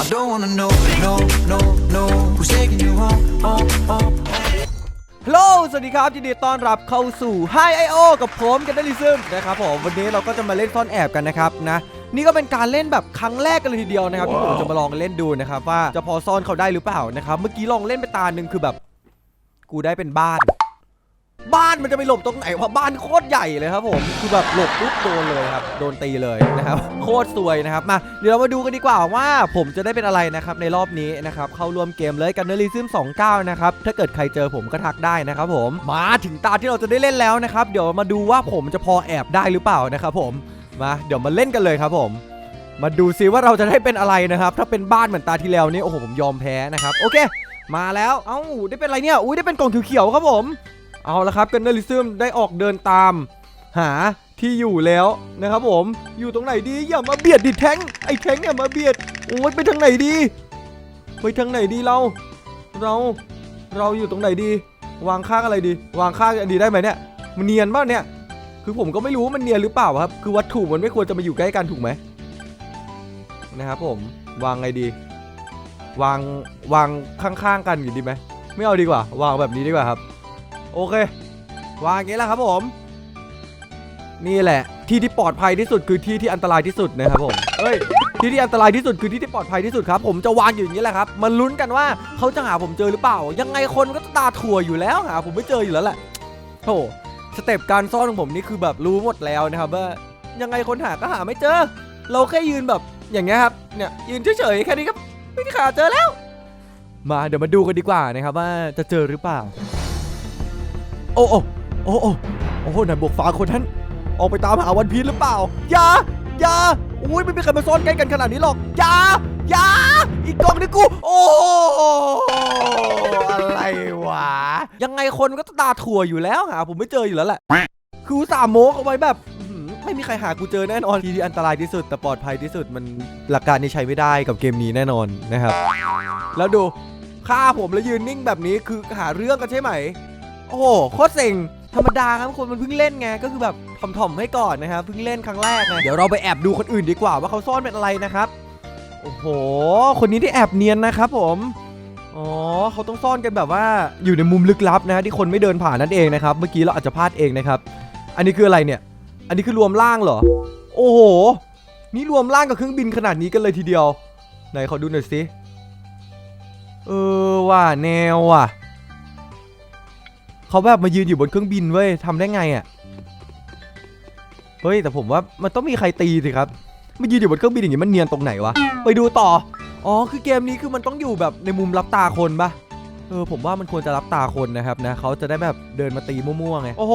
I don't wanna know, no, no, no. Who's taking you home, home, home? ฮัลโหล สวัสดีครับยินดีต้อนรับเข้าสู่ Hi I.O. กับผมกันดลิซึมนะครับผม วันนี้เราก็จะมาเล่นซ่อนแอบกันนะครับนะ นี่ก็เป็นการเล่นแบบครั้งแรกกันเลยทีเดียวนะครับที่ผมจะมาลองเล่นดูนะครับว่าจะพอซ่อนเขาได้หรือเปล่านะครับ เมื่อกี้ลองเล่นไปตาหนึ่งคือแบบ กูได้เป็นบ้าน บ้านมันจะไปหลบตรงไหนวะบ้านโคตรใหญ่เลยครับผมคือแบบหลบปุ๊บโดนเลยครับโดนตีเลยนะครับโคตรสวยนะครับมาเดี๋ยวเรามาดูกันดีกว่าว่า ผมจะได้เป็นอะไรนะครับในรอบนี้นะครับเข้าร่วมเกมเลยกันเนอริซึม29นะครับถ้าเกิดใครเจอผมก็ทักได้นะครับผมมาถึงตาที่เราจะได้เล่นแล้วนะครับเดี๋ยวมาดูว่าผมจะพอแอบได้หรือเปล่านะครับผมมาเดี๋ยวมาเล่นกันเลยครับผมมาดูซิว่าเราจะได้เป็นอะไรนะครับ ถ้าเป็นบ้านเหมือนตาที่แล้วนี่โอ้โหผมยอมแพ้นะครับ โอเค มาแล้ว เอ้าได้เป็นอะไรเนี่ย อุ้ยได้เป็นกล่องเขียวๆครับผม เอาละครับกันเนอริซึมได้ออกเดินตาม หาที่อยู่แล้วนะครับผมอยู่ตรงไหนดีอย่ามาเบียดดิแทงไอ้แทงอย่ามาเบียดโอ้ยไปทางไหนดี ไปทางไหนดีเรา เราเราอยู่ตรงไหนดี วางข้างอะไรดี วางข้างอันดีได้ไหมเนี่ยมันเนียนป่ะเนี่ย คือผมก็ไม่รู้ว่ามันเนียนหรือเปล่าครับ คือวัตถุมันไม่ควรจะมาอยู่ใกล้กันถูกไหมนะครับผมวางไงดี วางวางข้างๆกันอยู่ดีไหมไม่เอาดีกว่า วางแบบนี้ดีกว่าครับ โอเค วางอย่างนี้แหละครับผม นี่แหละ ที่ที่ปลอดภัยที่สุดคือที่ที่อันตรายที่สุดนะครับผมเฮ้ยที่ที่อันตรายที่สุดคือที่ที่ปลอดภัยที่สุดครับผมจะวางอยู่อย่างนี้แหละครับมาลุ้นกันว่าเขาจะหาผมเจอหรือเปล่า ยังไงคนก็ตาถั่วอยู่แล้วหาผมไม่เจออยู่แล้วแหละโธ่สเต็ปการซ่อนของผมนี่คือแบบรู้หมดแล้วนะครับว่ายังไงคนหาก็หาไม่เจอ เราแค่ยืนแบบอย่างเงี้ยครับเนี่ยยืนเฉยๆแค่นี้ก็ไม่มีขาเจอแล้ว มาเดี๋ยวมาดูกันดีกว่านะครับว่าจะเจอหรือเปล่า อ้โอ้โอ้โอ้โอ้โหนายบวกฟ้าคนนั้น ออกไปตามหาวันพีชหรือเปล่าอย่าอย่าอุ้ยไม่มีใครมาซ่อนใกล้กันขนาดนี้หรอกอย่าอย่าอีกกล่องนึงกู โอ้อะไรวะ ยังไงคนก็ตาถั่วอยู่แล้วหาผมไม่เจออยู่แล้วแหละ คืออุตสาห์โมกเอาไว้แบบไม่มีใครหากูเจอแน่นอนที่ที่อันตรายที่สุดแต่ปลอดภัยที่สุดมันหลักการนี้ใช้ไม่ได้กับเกมนี้แน่นอนนะครับ แล้วดูฆ่าผมแล้วยืนนิ่งแบบนี้คือหาเรื่องกันใช่ไหม โอ้โหโคตรเซ็งธรรมดาครับคนมันเพิ่งเล่นไงก็คือแบบถ่อมๆให้ก่อนนะครับเพิ่งเล่นครั้งแรกไงเดี๋ยวเราไปแอบดูคนอื่นดีกว่าว่าเขาซ่อนเป็นอะไรนะครับโอ้โห คนนี้ที่แอบเนียนนะครับผม อ๋อ เขาต้องซ่อนกันแบบว่าอยู่ในมุมลึกลับนะฮะที่คนไม่เดินผ่านนั่นเองนะครับ เมื่อกี้เราอาจจะพลาดเองนะครับ อันนี้คืออะไรเนี่ย อันนี้คือรวมร่างเหรอ โอ้โห นี่รวมร่างกับเครื่องบินขนาดนี้กันเลยทีเดียว ไหนขอดูหน่อยสิ เออว่าแนวว่ะ เขาแบบมายืนอยู่บนเครื่องบินเว้ยทำได้ไงอะ่ะเฮ้ยแต่ผมว่ามันต้องมีใครตีสิครับมายืนอยู่บนเครื่องบินอย่างงี้มันเนียนตรงไหนวะไปดูต่ออ๋อคือเกมนี้คือมันต้องอยู่แบบในมุมรับตาคนปะเออผมว่ามันควรจะรับตาคนนะครับนะเขาจะได้แบบเดินมาตีมั่วๆไงโอ้โห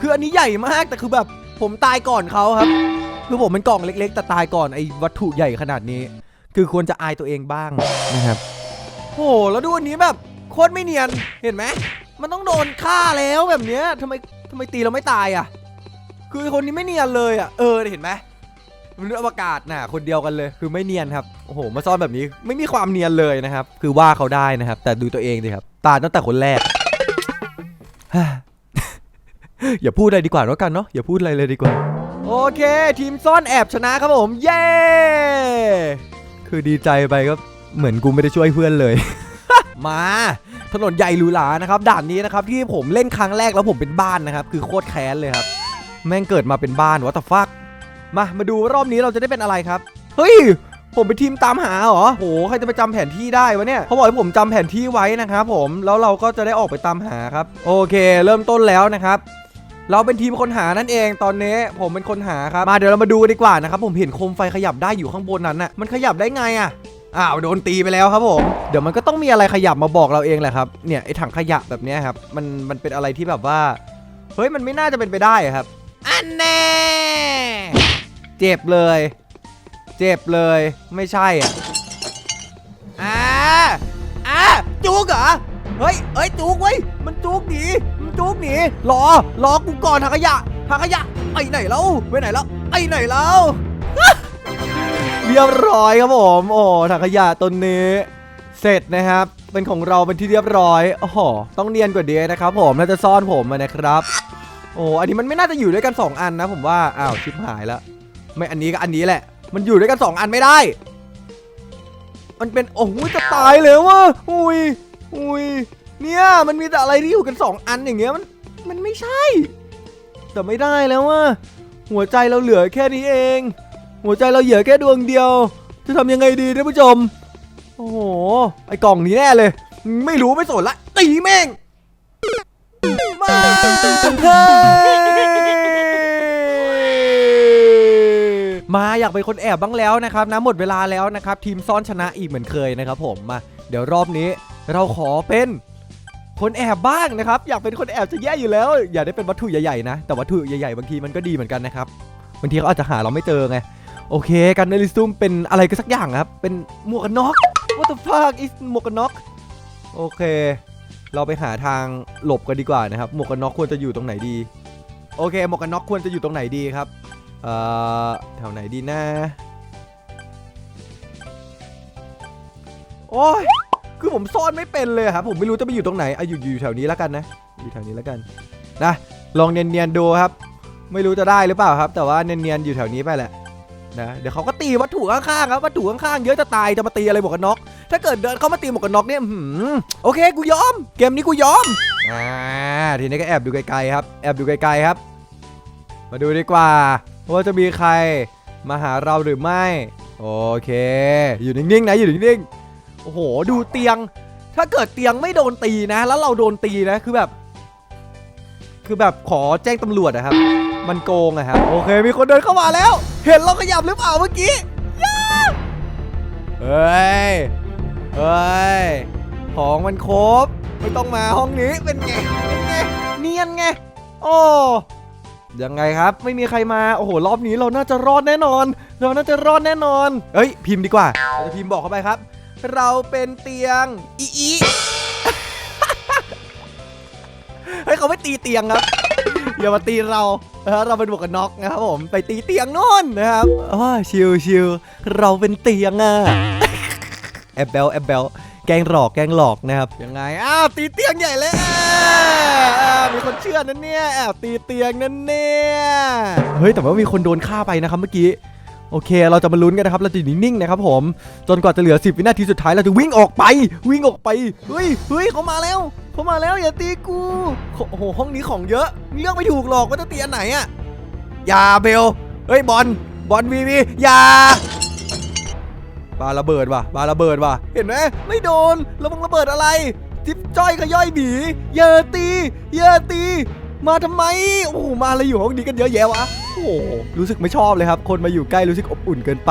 คืออันนี้ใหญ่มากแต่คือแบบผมตายก่อนเขาครับ คือผมเป็นกล่องเล็ก ๆ แต่ตายก่อนไอ้วัตถุใหญ่ขนาดนี้ คือควรจะอายตัวเองบ้างนะครับโอ้โหแล้วดูอันนี้แบบโคตรไม่เนียนเห็นไหม มันต้องโดนฆ่าแล้วแบบเนี้ยทำไมทำไมตีเราไม่ตายอะ คือคนนี้ไม่เนียนเลยอะ เออเห็นไหมมนุษย์อวกาศน่ะคนเดียวกันเลยคือไม่เนียนครับโอ้โหมาซ่อนแบบนี้ไม่มีความเนียนเลยนะครับ คือว่าเขาได้นะครับ แต่ดูตัวเองดิครับตายตั้งแต่คนแรก อย่าพูดอะไรดีกว่าแล้วกันเนาะอย่าพูดอะไรเลยดีกว่า โอเค ทีมซ่อนแอบชนะครับผม เย้คือดีใจไปก็เหมือนกูไม่ได้ช่วยเพื่อนเลย มา ถนนใหญ่หรูหรานะครับด่านนี้นะครับที่ผมเล่นครั้งแรกแล้วผมเป็นบ้านนะครับคือโคตรแค้นเลยครับแม่งเกิดมาเป็นบ้านวัตฟักมามาดูรอบนี้เราจะได้เป็นอะไรครับ เฮ้ยผมเป็นทีมตามหาเหรอโหใครจะไปจำแผนที่ได้วะเนี่ยเขาบอกให้ผมจำแผนที่ไว้นะครับผมแล้วเราก็จะได้ออกไปตามหาครับ โอเค เริ่มต้นแล้วนะครับเราเป็นทีมคนหานั่นเองตอนนี้ผมเป็นคนหาครับมาเดี๋ยวเรามาดูกันดีกว่านะครับผมเห็นโคมไฟขยับได้อยู่ข้างบนนั้นน่ะมันขยับได้ไงอะ อ้าวโดนตีไปแล้วครับผม เดี๋ยวมันก็ต้องมีอะไรขยับมาบอกเราเองแหละครับ เนี่ยไอ้ถังขยะแบบเนี้ยครับ มันมันเป็นอะไรที่แบบว่า เฮ้ยมันไม่น่าจะเป็นไปได้อะครับ อันแน่ เจ็บเลย เจ็บเลย ไม่ใช่อะอ่าอ่าจุกเหรอ เฮ้ยเฮ้ยจุกเว้ย มันจุกหนี มันจุกหนี รอ รอกูก่อนถังขยะถังขยะไปไหนแล้วไปไหนแล้วไปไหนแล้ว เรียบร้อยครับผม โอ้ถังขยะต้นนี้ เสร็จนะครับ เป็นของเราเป็นที่เรียบร้อยโอ้โหต้องเนียนกว่าเดียนะครับ ผมน่าจะซ่อนผมนะครับ โอ้อันนี้มันไม่น่าจะอยู่ด้วยกัน 2 อันนะ ผมว่าอ้าวชิบหายแล้วไม่อันนี้ก็อันนี้แหละ มันอยู่ด้วยกัน 2 อันไม่ได้ มันเป็นโอ้โหจะตายเลยว่ะอุ้ยอุ้ยเนี่ยมันมีแต่อะไรที่อยู่กันสองอันอย่างเงี้ยมันมันไม่ใช่ แต่ไม่ได้แล้วว่ะหัวใจเราเหลือแค่นี้เอง หัวใจเราเหลือแค่ดวงเดียว จะทำยังไงดีท่านผู้ชม โอ้โห ไอกล่องนี้แน่เลย ไม่รู้ไม่สนละ ตีแม่ง มาเฮ้มาอยากเป็นคนแอบบ้างแล้วนะครับนะหมดเวลาแล้วนะครับ ทีมซ่อนชนะอีกเหมือนเคยนะครับผมมา เดี๋ยวรอบนี้เราขอเป็นคนแอบบ้างนะครับ อยากเป็นคนแอบจะแย่อยู่แล้ว อย่าได้เป็นวัตถุใหญ่ๆนะ แต่วัตถุใหญ่ๆบางทีมันก็ดีเหมือนกันนะครับบางทีเขาอาจจะหาเราไม่เจอไง โอเคกันเนลิซุมเป็นอะไรก็สักอย่างครับ เป็นหมวกกันน็อก What the fuck is หมวกกันน็อก โอเค เราไปหาทางหลบกันดีกว่านะครับ หมวกกันน็อกควรจะอยู่ตรงไหนดี โอเค หมวกกันน็อกควรจะอยู่ตรงไหนดีครับ เอ่อ แถวไหนดีนะ โอ้ย คือผมซ่อนไม่เป็นเลยครับ ผมไม่รู้จะไปอยู่ตรงไหนอะอยู่อยู่แถวนี้แล้วกันนะ อยู่แถวนี้แล้วกัน นะ ลองเนียนๆดูครับ ไม่รู้จะได้หรือเปล่าครับ แต่ว่าเนียนๆอยู่แถวนี้ไปแหละ นะเดี๋ยวเขาก็ตีวัตถุข้างๆครับวัตถุข้างๆเยอะจะตายจะมาตีอะไรหมวกกันน็อกถ้าเกิดเดินเข้ามาตีหมวกกันน็อกเนี่ยโอเคกูยอม เกมนี้กูยอมอ่าทีนี้ก็แอบดูไกลๆครับ แอบดูไกลๆครับ มาดูดีกว่า ว่าจะมีใครมาหาเราหรือไม่โอเค อยู่นิ่งๆนะอยู่นิ่งๆโอ้โหดูเตียง ถ้าเกิดเตียงไม่โดนตีนะ แล้วเราโดนตีนะคือแบบ คือแบบขอแจ้งตำรวจนะครับ มันโกงอะครับ โอเค มีคนเดินเข้ามาแล้ว เห็นเราขยับหรือเปล่าเมื่อกี้ย่าเฮ้ย เฮ้ย ของมันครบ ไม่ต้องมาห้องนี้เป็นไง เป็นไง เนียนไง โอ้ยังไงครับ ไม่มีใครมา โอ้โห รอบนี้เราน่าจะรอดแน่นอน เราน่าจะรอดแน่นอนเฮ้ย พิมพ์ดีกว่าเราจะพิมพ์บอกเข้าไปครับ เราเป็นเตียง อีอีเฮ้ยเขาไม่ตีเตียงครับ อย่ามาตีเรา เออเราเป็นหมวกกันน็อกนะครับผมไปตีเตียงนู่นนะครับว้าชิวชิวเราเป็นเตียงอะแอบเบลแอบเบลแกลงหลอกแกลงหลอกนะครับยังไงอ้าวตีเตียงใหญ่เลยมีคนเชื่อนั่นเนี่ยแอบตีเตียงนั่นเนี่ยเฮ้ยแต่ว่ามีคนโดนฆ่าไปนะครับเมื่อกี้ โอเค เราจะมาลุ้นกันนะครับ เราจะอยู่นิ่งๆนะครับผม จนกว่าจะเหลือ 10 วินาทีสุดท้าย เราจะวิ่งออกไป วิ่งออกไป เฮ้ยเฮ้ยเขามาแล้ว เขามาแล้วอย่าตีกู โอ้โห ห้องนี้ของเยอะเลือกไม่ถูกหรอกว่าจะตีอันไหนอะอย่าเบล เฮ้ยบอล บอลวีวีอย่าปาระเบิดว่ะปาระเบิดว่ะ เห็นไหมไม่โดน ระวังระเบิดอะไรจิ๊บจ้อยขย่อยบีอย่าตีอย่าตี มาทำไม โอ้โหมาอะไรอยู่ห้องนี้กันเยอะแยะวะ โอ้โหรู้สึกไม่ชอบเลยครับ คนมาอยู่ใกล้รู้สึกอบอุ่นเกินไป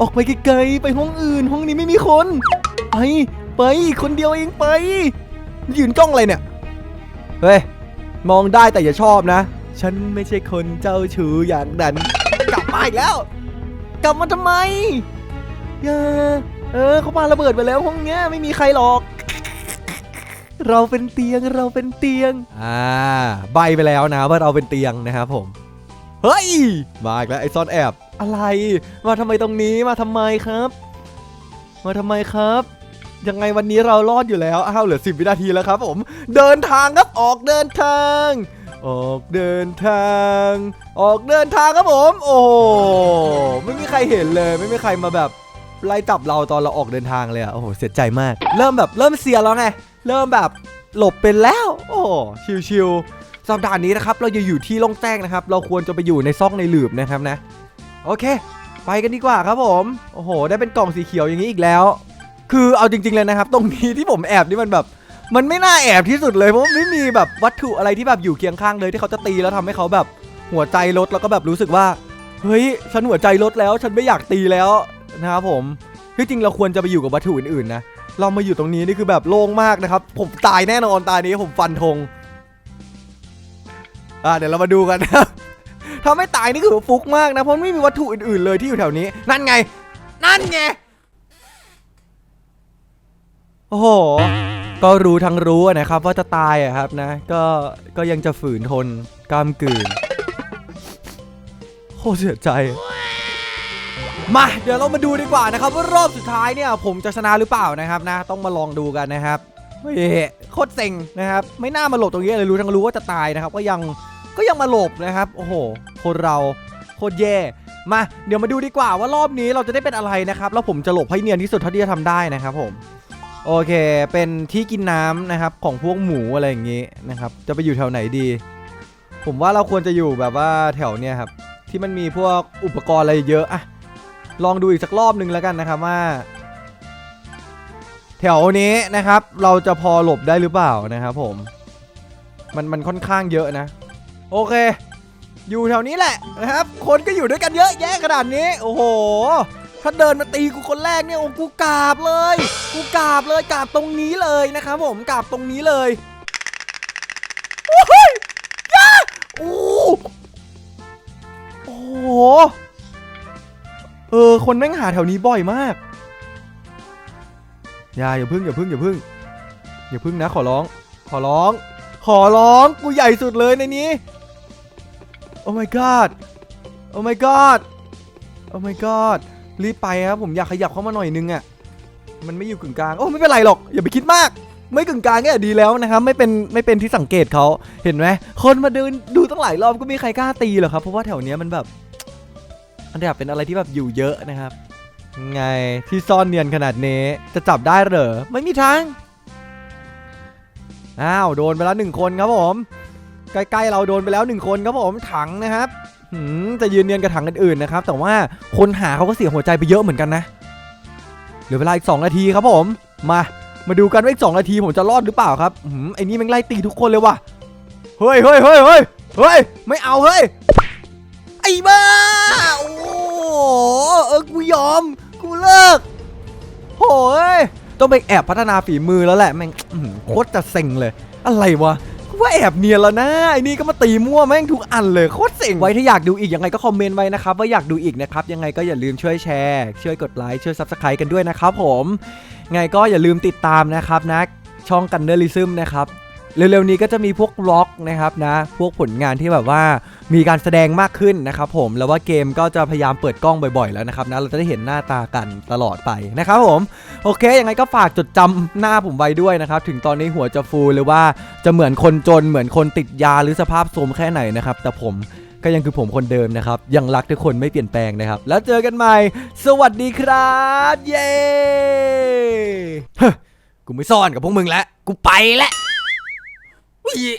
ออกไปไกลๆ ไปห้องอื่น ห้องนี้ไม่มีคน ไป ไปคนเดียวเองไป ยืนจ้องอะไรเนี่ย เฮ้ย มองได้แต่อย่าชอบนะ ฉันไม่ใช่คนเจ้าชู้อย่างนั้น กลับมาอีกแล้ว กลับมาทำไมอย่าเออเขาปาระเบิดไปแล้วห้องเนี้ยไม่มีใครหรอก เราเป็นเตียงเราเป็นเตียง อ่า ใบไปแล้วนะว่าเราเป็นเตียงนะครับผม เฮ้ย มาอีกแล้วไอซ่อนแอบ อะไร มาทำไมตรงนี้มาทำไมครับ มาทำไมครับ ยังไงวันนี้เรารอดอยู่แล้ว อ้าวเหลือ10วินาทีแล้วครับผม เดินทางครับออกเดินทาง ออกเดินทาง ออกเดินทางครับผม โอ้ไม่มีใครเห็นเลย ไม่มีใครมาแบบไล่จับเราตอนเราออกเดินทางเลยอะโอ้โห เสียใจมาก เริ่มแบบเริ่มเสียแล้วไง เริ่มแบบหลบเป็นแล้ว โอ้โหชิวๆสัปดาห์นี้นะครับ เราจะอยู่ที่ล่งแจ้งนะครับ เราควรจะไปอยู่ในซอกในหลืบนะครับนะ โอเค ไปกันดีกว่าครับผม โอ้โห ได้เป็นกล่องสีเขียวอย่างนี้อีกแล้ว คือเอาจริง ๆเลยนะครับ ตรงนี้ที่ผมแอบนี่มันแบบ มันไม่น่าแอบที่สุดเลย เพราะไม่มีแบบวัตถุอะไรที่แบบอยู่เคียงข้างเลยที่เขาจะตีแล้วทำให้เขาแบบหัวใจลดแล้วก็แบบรู้สึกว่า เฮ้ย ฉันหัวใจลดแล้ว ฉันไม่อยากตีแล้วนะครับผมที่จริงเราควรจะไปอยู่กับวัตถุอื่นๆนะ เรามาอยู่ตรงนี้นี่คือแบบโล่งมากนะครับ ผมตายแน่นอนตายนี้ผมฟันธงอ่าเดี๋ยวเรามาดูกันนะถ้าไม่ตายนี่คือฟุกมากนะเพราะไม่มีวัตถุอื่นๆเลยที่อยู่แถวนี้ นั่นไง นั่นไงโอ้โหก็รู้ทั้งรู้นะครับ ว่าจะตายอะครับนะ ก็ก็ยังจะฝืนทนกล้ามกืนโคตรเสียใจ มาเดี๋ยวเรามาดูดีกว่านะครับว่ารอบสุดท้ายเนี่ยผมจะชนะหรือเปล่านะครับนะ ต้องมาลองดูกันนะครับเฮ้ยโคตรเซ็งนะครับ ไม่น่ามาหลบตรงนี้เลยรู้ทั้งรู้ว่าจะตายนะครับ ก็ยังก็ยังมาหลบนะครับ โอ้โห คนเราโคตรแย่มาเดี๋ยวมาดูดีกว่าว่ารอบนี้เราจะได้เป็นอะไรนะครับ แล้วผมจะหลบให้เนียนที่สุดเท่าที่จะทำได้นะครับผมโอเค เป็นที่กินน้ำนะครับของพวกหมูอะไรอย่างงี้นะครับ จะไปอยู่แถวไหนดี ผมว่าเราควรจะอยู่แบบว่าแถวเนี้ยครับที่มันมีพวกอุปกรณ์อะไรเยอะอะ ลองดูอีกสักรอบหนึ่งแล้วกันนะครับว่า แถวนี้นะครับ เราจะพอหลบได้หรือเปล่านะครับผม มันมันค่อนข้างเยอะนะ โอเค อยู่แถวนี้แหละนะครับ คนก็อยู่ด้วยกันเยอะแยะขนาดนี้ โอ้โหถ้าเดินมาตีกูคนแรกเนี่ยโอ้กูกราบเลย กูกราบเลยกราบตรงนี้เลยนะครับผมกราบตรงนี้เลยโอ้ยยาโอ้โอ้ เออ คนแม่งหาแถวนี้บ่อยมาก อย่าอย่าพึ่งอย่าพึ่งอย่าพึ่งอย่าพึ่งนะ ขอร้อง ขอร้อง ขอร้องกูใหญ่สุดเลยในนี้ โอ้ my god โอ้ my god โอ้ my god รีบไปครับผมอยากขยับเข้ามาหน่อยนึงอะ่ะมันไม่อยู่กึ่งกลางโอ้ไม่เป็นไรหรอกอย่าไปคิดมาก ไม่กึ่งกลางเนี่ยดีแล้วนะครับไม่เป็นไม่เป็นที่สังเกตเขาเห็นไหมคนมาเดินดูตั้งหลายรอบก็ไม่มีใครกล้าตีหรอกครับเพราะว่าแถวเนี้ยมันแบบ มันแบบเป็นอะไรที่แบบอยู่เยอะนะครับ ไงที่ซ่อนเนียนขนาดนี้จะจับได้เหรอ ไม่มีทาง อ้าว โดนไปแล้วหนึ่งคนครับผม ใกล้ๆเราโดนไปแล้วหนึ่งคนครับผมถังนะครับจะยืนเนียนกับถังอื่นๆนะครับ แต่ว่าคนหาเขาก็เสียหัวใจไปเยอะเหมือนกันนะเหลือเวลาอีก2นาทีครับผม มา มาดูกันว่าอีก2นาทีผมจะรอดหรือเปล่าครับหืมไอ้นี่แมันไล่ตีทุกคนเลยว่ะ เฮ้ยเฮ้ยเฮ้ยเฮ้ยเฮ้ยไม่เอาเฮ้ยไอ้บ้า เออกูยอม กูเลิกโอ้ยต้องไปแอบพัฒนาฝีมือแล้วแหละแม่งโคตรจะเซ็งเลย อะไรวะว่าแอบเนียนแล้วนะไอ้นี่ก็มาตีมั่วแม่งทุกอันเลยโคตรเจ๋งไว้ถ้าอยากดูอีกยังไงก็คอมเมนต์ไว้นะครับว่าอยากดูอีกนะครับยังไงก็อย่าลืมช่วยแชร์ช่วยกดไลค์ช่วยซับสไครต์กันด้วยนะครับผมไงก็อย่าลืมติดตามนะครับนะช่องกันเดอร์ลิซึมนะครับ เร็วๆนี้ก็จะมีพวกล็อกนะครับนะ พวกผลงานที่แบบว่ามีการแสดงมากขึ้นนะครับผม แล้วว่าเกมก็จะพยายามเปิดกล้องบ่อยๆแล้วนะครับนะ เราจะได้เห็นหน้าตากันตลอดไปนะครับผม โอเค ยังไงก็ฝากจดจำหน้าผมไว้ด้วยนะครับ ถึงตอนนี้หัวจะฟูหรือว่าจะเหมือนคนจนเหมือนคนติดยาหรือสภาพโทรมแค่ไหนนะครับ แต่ผมก็ยังคือผมคนเดิมนะครับ ยังรักทุกคนไม่เปลี่ยนแปลงนะครับ แล้วเจอกันใหม่ สวัสดีครับ เย้เฮ้ยกูไม่ซ่อนกับพวกมึงแล้ว กูไปแล้ว อุ๊ย